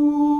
Ей,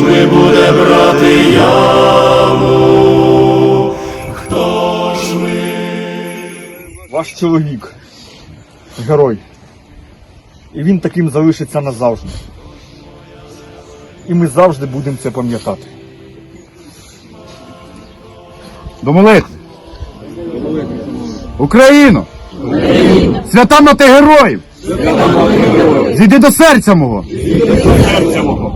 Ми буде брати яму? Хто ж ми? Ваш чоловік герой. І він таким залишиться назавжди. І ми завжди будемо це пам'ятати. До молитви. Україно! Свята мати героїв! Зійди до серця мого!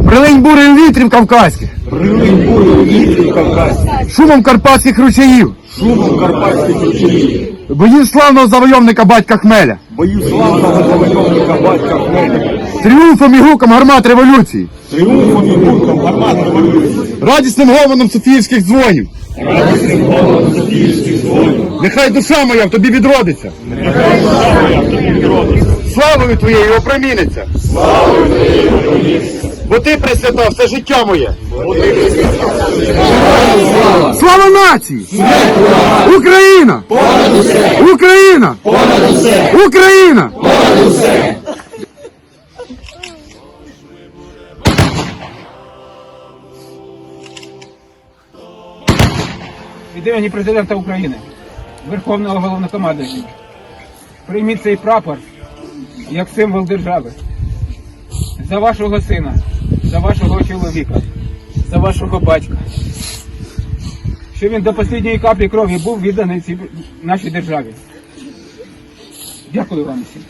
Прилинь бурем вітрів кавказьких! Прилинь бурю вітрів Кавказьких, Шумом карпатських ручаїв! шумом карпатських ручаїв, Боїв славного завойовника батька Хмеля! боїв славного завойовника батька Хмеля, Тріумфом і гуком гармат революції! тріумфом і гуртом гармат революції, Радісним гомоном Софіївських дзвонів! радісним голосом Софіївських дзвонів. Нехай душа моя в тобі відродиться! Нехай душа моя в тобі відродиться, Славою твоєю опроміниться! славою твоєю пронісся, Бо ти присвятав все життя моє! бо ти присвятав Слава нації! Україна! Україна! Україна! від імені президента України, Верховного головнокомандуючого. Прийміть цей прапор як символ держави. За вашого сина, за вашого чоловіка, за вашого батька. Що він до останньої каплі крові був відданий цій нашій державі. Дякую вам всім.